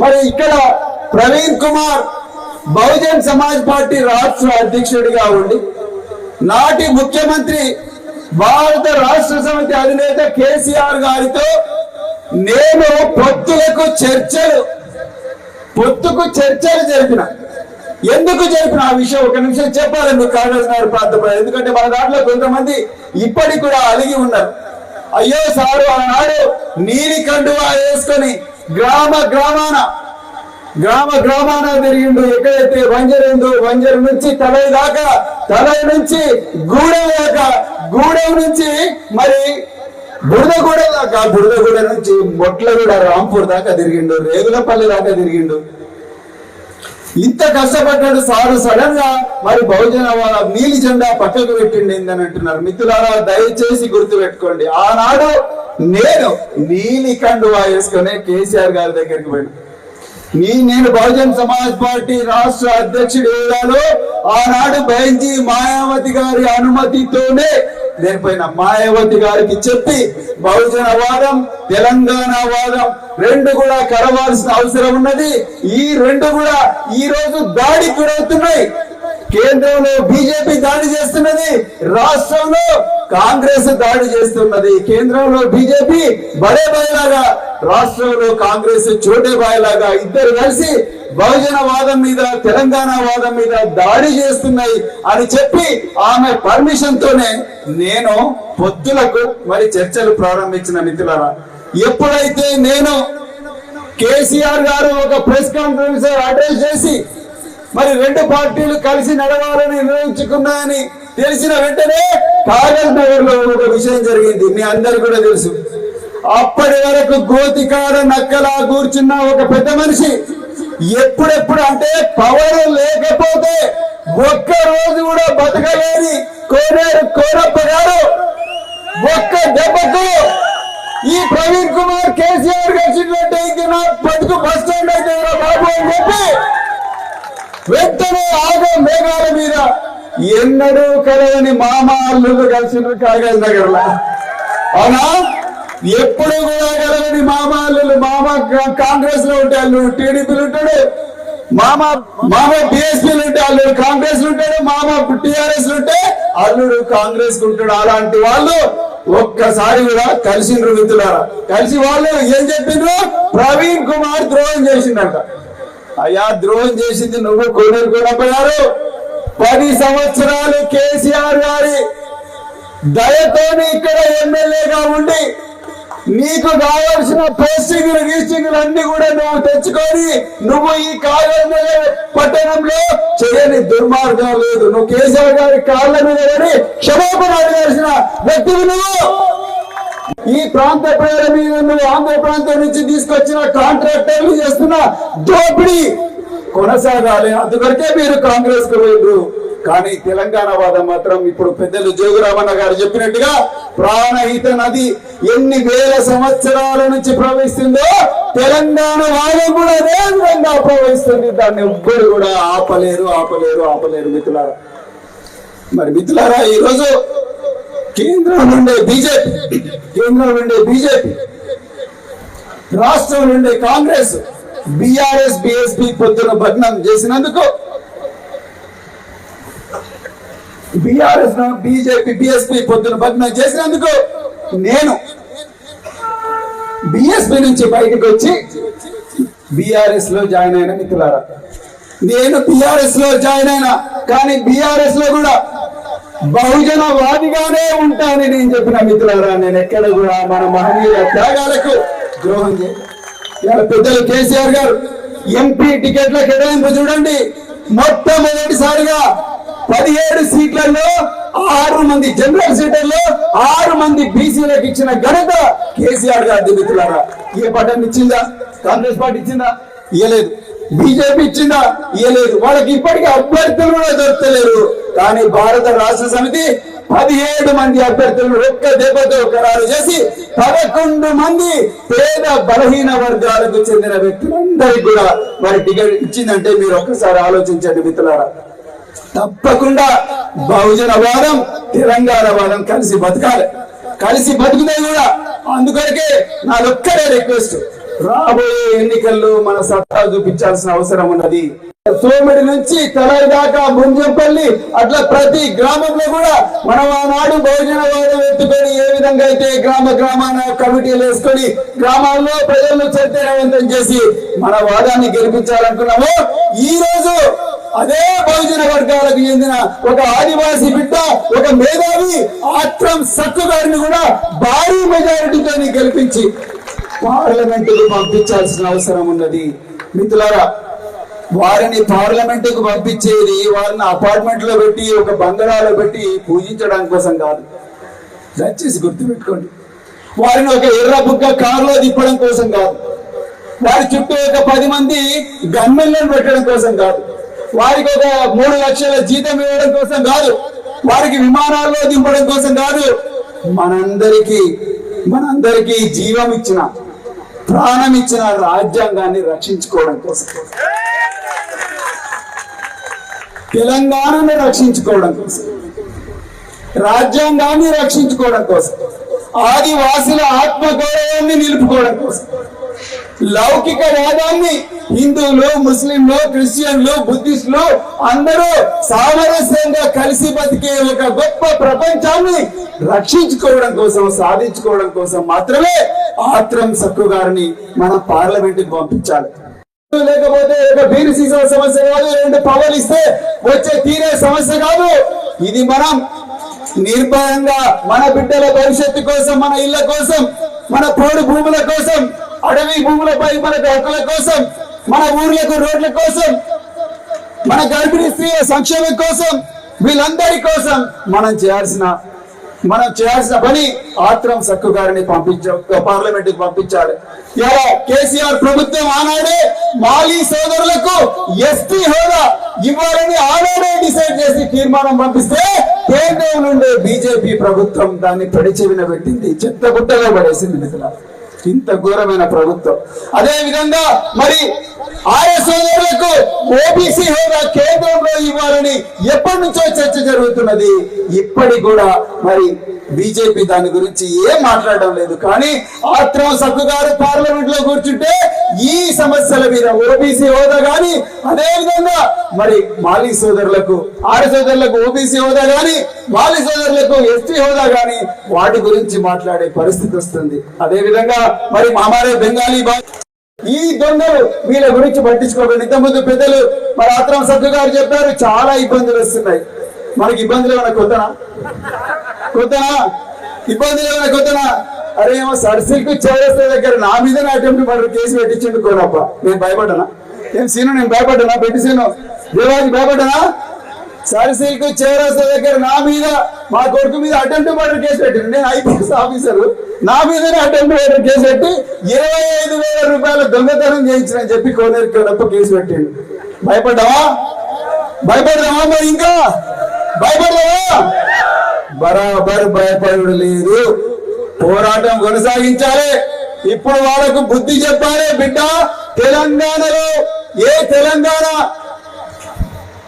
మరి ఇక్కడ ప్రవీణ్ కుమార్ బహుజన్ సమాజ్ పార్టీ రాష్ట్ర అధ్యక్షుడిగా ఉండి నాటి ముఖ్యమంత్రి భారత రాష్ట్ర సమితి అధినేత కేసీఆర్ గారితో నేను పొత్తులకు చర్చలు పొత్తుకు చర్చలు జరిపిన. ఎందుకు జరిపిన ఆ విషయం? ఒక నిమిషం చెప్పాలి నువ్వు కాంగ్రెస్ గారి ప్రాంతంలో. ఎందుకంటే మన దాంట్లో కొంతమంది ఇప్పటికి కూడా అలిగి ఉన్నారు. అయ్యో సారు ఆనాడు నీలి కండువా వేసుకొని గ్రామ గ్రామాన గ్రామ గ్రామాన తిరిగిండు ఎక్కడైతే వంజరిందో ఉందో నుంచి తలై దాకా తలై నుంచి గూడెం దాకా గూడెం నుంచి మరి బురదగూడ దాకా బురదగూడ నుంచి మొట్లగూడ రాంపూర్ దాకా తిరిగిండు రేగులపల్లి దాకా తిరిగిండు. ఇంత కష్టపడ్డాడు సారు సడన్గా మరి బహుజన వాళ్ళ నీలి జెండా పక్కకు పెట్టిండి అని అంటున్నారు. మిత్రులారా దయచేసి గుర్తు పెట్టుకోండి ఆనాడు నేను నీలి కండువా వేసుకునే కేసీఆర్ గారి దగ్గరికి పోయి నీ నేను బహుజన్ సమాజ్ పార్టీ రాష్ట్ర అధ్యక్షుడు హోదాలో ఆనాడు బైంజీ మాయావతి గారి అనుమతితోనే లేనిపోయిన మాయావతి గారికి చెప్పి బహుజన వాదం తెలంగాణ వాదం రెండు కూడా కలవాల్సిన అవసరం ఉన్నది. ఈ రెండు కూడా ఈ రోజు దాడికి గురవుతున్నాయి. కేంద్రంలో బీజేపీ దాడి చేస్తున్నది రాష్ట్రంలో కాంగ్రెస్ దాడి చేస్తున్నది. కేంద్రంలో బీజేపీ బడే బాయిలాగా రాష్ట్రంలో కాంగ్రెస్ చోటే బాయిలాగా ఇద్దరు కలిసి బహుజన వాదం మీద తెలంగాణ వాదం మీద దాడి చేస్తున్నాయి అని చెప్పి ఆమె పర్మిషన్ తోనే నేను పొత్తులకు మరి చర్చలు ప్రారంభించిన మిత్రులారా. ఎప్పుడైతే నేను కేసీఆర్ గారు ఒక ప్రెస్ కాన్ఫరెన్స్ అడ్రస్ చేసి మరి రెండు పార్టీలు కలిసి నడవాలని నిర్ణయించుకున్నాయని తెలిసిన వెంటనే కాగల్ నగర్లో ఒక విషయం జరిగింది. మీ అందరికి కూడా తెలుసు. అప్పటి వరకు గోతికాడ నక్కలా కూర్చున్న ఒక పెద్ద మనిషి ఎప్పుడెప్పుడు అంటే పవర్ లేకపోతే ఒక్క రోజు కూడా బతకలేని కోనేరు కోరప్ప గారు. ఒక్క దెబ్బకు ఈ ప్రవీణ్ కుమార్ కేసీఆర్ కలిసినట్టు ఇంక నా బతుకు బస్ స్టాండ్ అయితే బాబు అని చెప్పి వెంటనే ఆగ మేఘాల మీద ఎన్నడూ కలవని మామ అల్లుడు కలిసిన కాగజ్ నగర్ అవునా? ఎప్పుడు కూడా కలవని మామ మామ కాంగ్రెస్లో ఉంటే అల్లుడు టీడీపీలు ఉంటాడు మామ మామ బిఎస్పీలు ఉంటే అల్లుడు కాంగ్రెస్లు ఉంటాడు మామ టిఆర్ఎస్ ఉంటే అల్లుడు కాంగ్రెస్ ఉంటాడు. అలాంటి వాళ్ళు ఒక్కసారి కూడా కలిసిండ్రు మిత్రులారా. కలిసి వాళ్ళు ఏం చెప్పిండ్రు? ప్రవీణ్ కుమార్ ద్రోహం చేసిండట. అయ్యా ద్రోహం చేసింది నువ్వు కోడూరు కూడా పోయారు పది సంవత్సరాలు కేసీఆర్ గారి దయతోని ఇక్కడ ఎమ్మెల్యేగా నీకు కావలసిన పోస్టింగ్లు గీస్టింగ్లు అన్ని కూడా నువ్వు తెచ్చుకొని నువ్వు ఈ కాగజ్ పట్టణంలో చేయని దుర్మార్గం లేదు. నువ్వు కేసీఆర్ గారి కాళ్ళ మీద పడి క్షమాపణ అడగాల్సిన వ్యక్తివి నువ్వు. ఈ ప్రాంత ప్రజల మీద నువ్వు ఆంధ్ర ప్రాంతం నుంచి తీసుకొచ్చిన కాంట్రాక్టర్లు చేస్తున్న దోపిడీ కొనసాగాలి. అందుకొరకే మీరు కాంగ్రెస్కు పోయిండ్రు కానీ తెలంగాణ వాదం మాత్రం ఇప్పుడు పెద్దలు జోగురామన్న గారు చెప్పినట్టుగా ప్రాణహిత నది ఎన్ని వేల సంవత్సరాల నుంచి ప్రవహిస్తుందో తెలంగాణ వాదం కూడా అదే విధంగా ప్రవహిస్తుంది. దాన్ని ఎవ్వరు కూడా ఆపలేరు ఆపలేరు ఆపలేరు మిత్రులారా. మరి మిత్రులారా ఈరోజు కేంద్రం నుండే బీజేపీ కేంద్రం నుండే బీజేపీ రాష్ట్రం నుండే కాంగ్రెస్ బీఆర్ఎస్ బిఎస్పీ పొద్దున భగ్నం చేసినందుకు బీఆర్ఎస్ బీజేపీ బిఎస్పీ పొద్దున భగ్నం చేసినందుకు నేను బిఎస్పీ నుంచి బయటకు వచ్చి బీఆర్ఎస్లో జాయిన్ అయిన మిత్రులారా. నేను బీఆర్ఎస్లో జాయిన్ అయినా కానీ బీఆర్ఎస్లో కూడా బహుజన వాదిగానే ఉంటానని నేను చెప్పిన మిత్రులారా నేను ఎక్కడ కూడా మన మహనీయుల త్యాగాలకు ద్రోహం చేయాలి పెద్దలు కేసీఆర్ గారు ఎంపీ టికెట్ల కేటాయింపు చూడండి. మొట్టమొదటిసారిగా పదిహేడు సీట్లలో ఆరు మంది జనరల్ సీట్లలో ఆరు మంది బీసీలకు ఇచ్చిన ఘనత కేసీఆర్ గారు మిత్రులారా. ఏ పట్టణం ఇచ్చిందా? కాంగ్రెస్ పార్టీ ఇచ్చిందా? ఇయ్యలేదు. బీజేపీ ఇచ్చిందా? ఇయ్యలేదు. వాళ్ళకి ఇప్పటికీ అభ్యర్థులు కూడా దొరకలేరు కానీ భారత రాష్ట్ర సమితి పదిహేడు మంది అభ్యర్థులను ఒక్క దెబ్బతో ఖరారు చేసి పదకొండు మంది పేద బలహీన వర్గాలకు చెందిన వ్యక్తులందరికీ కూడా మరి టికెట్ ఇచ్చిందంటే మీరు ఒక్కసారి ఆలోచించండి మిత్రులారా. తప్పకుండా బహుజన వాదం తెలంగాణ వాదం కలిసి బతకాలి. కలిసి బతుకుతే కూడా. అందుకొరకే నాదొక్కడే రిక్వెస్ట్ రాబోయే ఎన్నికల్లో మన సత్తా చూపించాల్సిన అవసరం ఉన్నది. సోమిడి నుంచి తలై దాకా ముంజంపల్లి అట్లా ప్రతి గ్రామంలో కూడా మనం ఆనాడు భోజనవాదం ఎత్తుకొని ఏ విధంగా అయితే గ్రామ గ్రామాన కమిటీలు వేసుకొని గ్రామాల్లో ప్రజలను చైతన్యవంతం చేసి మన వాదాన్ని గెలిపించాలనుకున్నాము ఈ రోజు అదే బహుజన వర్గాలకు చెందిన ఒక ఆదివాసీ బిడ్డ ఒక మేధావి ఆత్రం సక్కు గారిని కూడా భారీ మెజారిటీతో గెలిపించి పార్లమెంటుకు పంపించాల్సిన అవసరం ఉన్నది. మిత్రులారా వారిని పార్లమెంటుకు పంపించేది వారిని అపార్ట్మెంట్లో పెట్టి ఒక బంగళాలో పెట్టి పూజించడం కోసం కాదు. దయచేసి గుర్తుపెట్టుకోండి. వారిని ఒక ఎర్ర బుగ్గ కారులో తిప్పడం కోసం కాదు. వారి చుట్టూ ఒక పది మంది గన్మెన్లను పెట్టడం కోసం కాదు. వారికి ఒక మూడు లక్షల జీతం ఇవ్వడం కోసం కాదు వారికి విమానాల్లో దింపడం కోసం కాదు మనందరికీ మనందరికీ జీవం ఇచ్చిన ప్రాణం ఇచ్చిన రాజ్యాంగాన్ని రక్షించుకోవడం కోసం. తెలంగాణను రక్షించుకోవడం కోసం. రాజ్యాంగాన్ని రక్షించుకోవడం కోసం. ఆదివాసుల ఆత్మగౌరవాన్ని నిలుపుకోవడం కోసం. లౌకిక వాదాన్ని హిందువులు ముస్లింలు క్రిస్టియన్లు బుద్ధిస్టులు అందరూ సామరస్యంగా కలిసి బతికే ఒక గొప్ప ప్రపంచాన్ని రక్షించుకోవడం కోసం సాధించుకోవడం కోసం మాత్రమే ఆత్రం సక్కు గారిని మనం పార్లమెంట్కి పంపించాలి. లేకపోతే ఒక బీరు సీసా సమస్య కాదు రెండు పవర్ ఇస్తే వచ్చే తీరే సమస్య కాదు. ఇది మనం నిర్భయంగా మన బిడ్డల భవిష్యత్తు కోసం మన ఇళ్ళ కోసం మన పోడు భూముల కోసం అడవి భూములపై మన హక్కుల కోసం మన ఊర్లకు రోడ్ల కోసం మన గర్భిణీ స్త్రీ సంక్షేమం కోసం వీళ్ళందరి కోసం మనం చేయాల్సిన మనం చేయాల్సిన పని ఆత్రం సక్కు గారిని పంపించ పార్లమెంట్కి పంపించాలి. ఇలా కేసీఆర్ ప్రభుత్వం ఆనాడే మాలీ సోదరులకు ఎస్టీ హోదా ఇవ్వాలని ఆనాడే డిసైడ్ చేసి తీర్మానం పంపిస్తే కేంద్రం నుండి బీజేపీ ప్రభుత్వం దాన్ని పెడిచెవిన పెట్టింది. చెత్త గుట్టగా పడేసింది మిత్రుల ఇంత ఘోరమైన ప్రభుత్వం. అదే విధంగా మరి ఆయా సోదరులకు ఓబీసీ హోదా కేంద్రంలో ఇవ్వాలని ఎప్పటి నుంచో చర్చ జరుగుతున్నది. ఇప్పటికి కూడా మరి బీజేపీ దాని గురించి ఏం మాట్లాడడం లేదు. కానీ ఆత్రం సక్కు గారు పార్లమెంట్లో కూర్చుంటే ఈ సమస్యల మీద ఓబీసీ హోదా గాని అదే విధంగా మరి మాలీ సోదరులకు ఆడ సోదరులకు ఓబీసీ హోదా గాని మాలీ సోదరులకు ఎస్టీ హోదా గాని వాటి గురించి మాట్లాడే పరిస్థితి వస్తుంది. అదే విధంగా మరి మామారే బెంగాలీ ఈ దొంగలు వీళ్ళ గురించి పట్టించుకోకండి. ఇంతకుముందు పెద్దలు మరి ఆత్రం సత్తు గారు చెప్పారు చాలా ఇబ్బందులు వస్తున్నాయి. మనకి ఇబ్బందులు ఏమైనా కొత్తనా? కొత్తనా? ఇబ్బందులు ఏమైనా కొత్తనా? అరే ఏమో సర్సిల్క్ చేరేస్తే దగ్గర నా మీద అటెంప్ట్ మర్డర్ కేసు పెట్టించిండు కోనప్ప. నేను భయపడ్డానా? ఏం సీను నేను భయపడ్డానా? పెట్టి సీను దేవాజీ భయపడ్డానా? సర్సిల్క్ చేరేస్తే దగ్గర నా మీద మా కొడుకు మీద అటెంప్ట్ మర్డర్ కేసు పెట్టింది నేను ఐపీఎస్ ఆఫీసర్. నా మీదనే అటెంప్ట్ మర్డర్ కేసు పెట్టి ఇరవై ఐదు వేల రూపాయల దొంగతనం చేయించిన చెప్పి కోనేరు కోనప్ప కేసు పెట్టిండు. భయపడ్డావా? భయపడ్డావా మరి ఇంకా? భయపడ్డావా బరాబర్ భయపడు లేదు. పోరాటం కొనసాగించాలి. ఇప్పుడు వాళ్ళకు బుద్ధి చెప్పాలి బిడ్డ. తెలంగాణలో ఏ తెలంగాణ?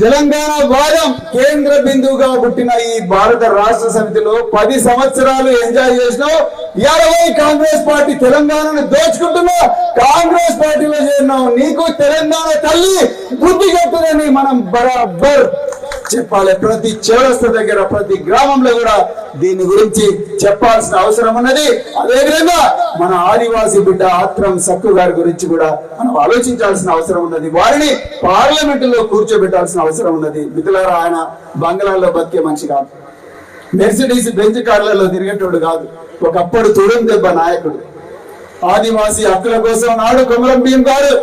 తెలంగాణ వాదం కేంద్ర బిందువుగా పుట్టిన ఈ భారత రాష్ట్ర సమితిలో పది సంవత్సరాలు ఎంజాయ్ చేసినావు ఇరవై కాంగ్రెస్ పార్టీ తెలంగాణను దోచుకుంటున్నా. కాంగ్రెస్ పార్టీలో చేరినావు నీకు తెలంగాణ తల్లి బుద్ధి చెప్తుందని మనం బరాబర్ చెప్పాలి. ప్రతి చౌరస్త దగ్గర ప్రతి గ్రామంలో కూడా దీని గురించి చెప్పాల్సిన అవసరం ఉన్నది. అదేవిధంగా మన ఆదివాసీ బిడ్డ ఆత్రం సక్కు గారి గురించి కూడా మనం ఆలోచించాల్సిన అవసరం ఉన్నది. వారిని పార్లమెంటులో కూర్చోబెట్టాల్సిన అవసరం ఉన్నది. మిథులారా ఆయన బంగ్లాలో బతికే మనిషి కాదు. మెర్సిడీస్ బెంచ్ కార్లలో తిరిగేటోడు కాదు. ఒకప్పుడు తురం దెబ్బ నాయకుడు. ఆదివాసీ హక్కుల కోసం నాడు కొమరం భీం గారు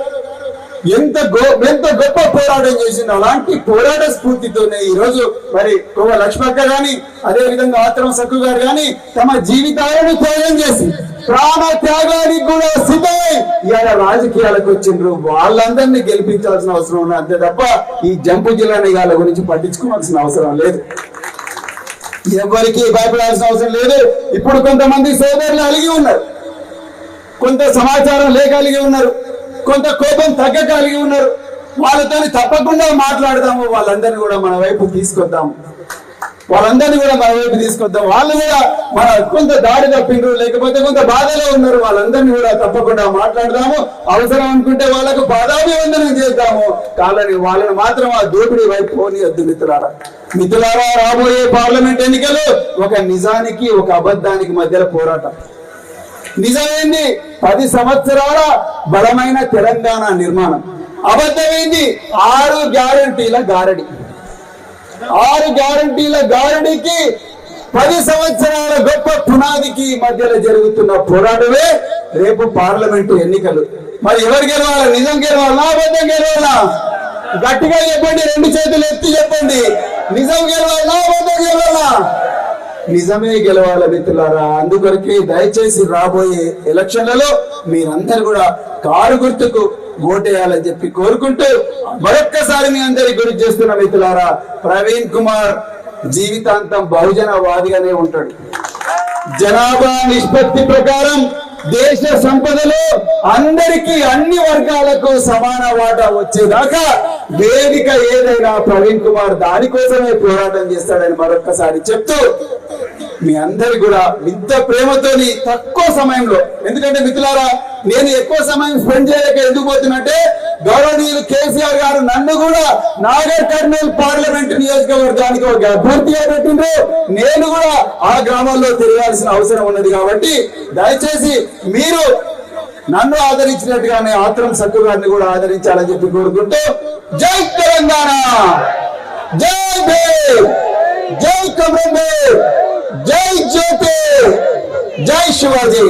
ఎంత గో ఎంత గొప్ప పోరాటం చేసింది అలాంటి పోరాట స్ఫూర్తితోనే ఈ రోజు మరి కొవ్వ లక్ష్మక్క గాని అదే విధంగా ఆత్రం సక్కు గారు గాని తమ జీవితాలను త్యాగం చేసి ప్రాణ త్యాగానికి కూడా సిద్ధమై ఇవాళ రాజకీయాలకు వచ్చిండ్రు. వాళ్ళందరినీ గెలిపించాల్సిన అవసరం ఉన్నది అంతే తప్ప ఈ జంపు జిల్లా నిఘాల గురించి పట్టించుకోవాల్సిన అవసరం లేదు. ఎవరికి భయపడాల్సిన అవసరం లేదు. ఇప్పుడు కొంతమంది సోదరులు అలిగి ఉన్నారు. కొంత సమాచారం లేకలిగి ఉన్నారు. కొంత కోపం తగ్గ కలిగి ఉన్నారు. వాళ్ళతో తప్పకుండా మాట్లాడదాము. వాళ్ళందరినీ కూడా మన వైపు తీసుకొద్దాము వాళ్ళందరినీ కూడా మన వైపు తీసుకొద్దాం. వాళ్ళు కూడా మన కొంత దాడి తప్పిండ్రు లేకపోతే కొంత బాధలో ఉన్నారు. వాళ్ళందరినీ కూడా తప్పకుండా మాట్లాడదాము. అవసరం అనుకుంటే వాళ్ళకు పాదాభివందనం చేద్దాము. కాలని వాళ్ళని మాత్రం ఆ దోపిడీ వైపు పోనీయద్దు మిత్రులారా. మిత్రులారా రాబోయే పార్లమెంట్ ఎన్నికలు ఒక నిజానికి ఒక అబద్ధానికి మధ్యలో పోరాటం. నిజమైంది? పది సంవత్సరాల బలమైన తెలంగాణ నిర్మాణం. అబద్ధమైంది? ఆరు గ్యారంటీల గారడి. ఆరు గ్యారంటీల గారడికి పది సంవత్సరాల గొప్ప పునాదికి మధ్యలో జరుగుతున్న పోరాటమే రేపు పార్లమెంటు ఎన్నికలు. మరి ఎవరు గెలవాలా? నిజం గెలవాలా? అబద్ధం గెలవాలా? గట్టిగా చెప్పండి రెండు చేతులు ఎత్తి చెప్పండి. నిజం గెలవాలా గెలవాలా? నిజమే గెలవాలి మిత్రులారా. అందుకొరకే దయచేసి రాబోయే ఎలక్షన్లలో మీరందరూ కూడా కారు గుర్తుకు ఓటేయాలని చెప్పి కోరుకుంటూ మరొక్కసారి మీ అందరికి గురి చేస్తున్న మిత్రులారా ప్రవీణ్ కుమార్ జీవితాంతం బహుజనవాదిగానే ఉంటాడు. జనాభా నిష్పత్తి ప్రకారం దేశ సంపదలో అందరికీ అన్ని వర్గాలకు సమాన వాటా వచ్చేదాకా వేదిక ఏదైనా ప్రవీణ్ కుమార్ దానికోసమే పోరాటం చేస్తాడని మరొక్కసారి చెప్తూ మీ అందరి కూడా ఇంత ప్రేమతోని తక్కువ సమయంలో ఎందుకంటే మిత్రులారా నేను ఎక్కువ సమయం స్పెండ్ చేయలేక ఎందుకు పోతున్నట్టే గౌరవనీయులు కేసీఆర్ గారు నన్ను కూడా నాగర్ కర్నూలు పార్లమెంట్ నియోజకవర్గానికి ఒక అభ్యర్థిగా పెట్టిండ్రు. నేను కూడా ఆ గ్రామాల్లో తిరగాల్సిన అవసరం ఉన్నది కాబట్టి దయచేసి మీరు నన్ను ఆదరించినట్టుగానే ఆత్రం సత్తు గారిని కూడా ఆదరించాలని చెప్పి కోరుకుంటూ జై తెలంగాణ! జై భీమ్! జై కమరం జై జ్యోతి! జై శివాజీ!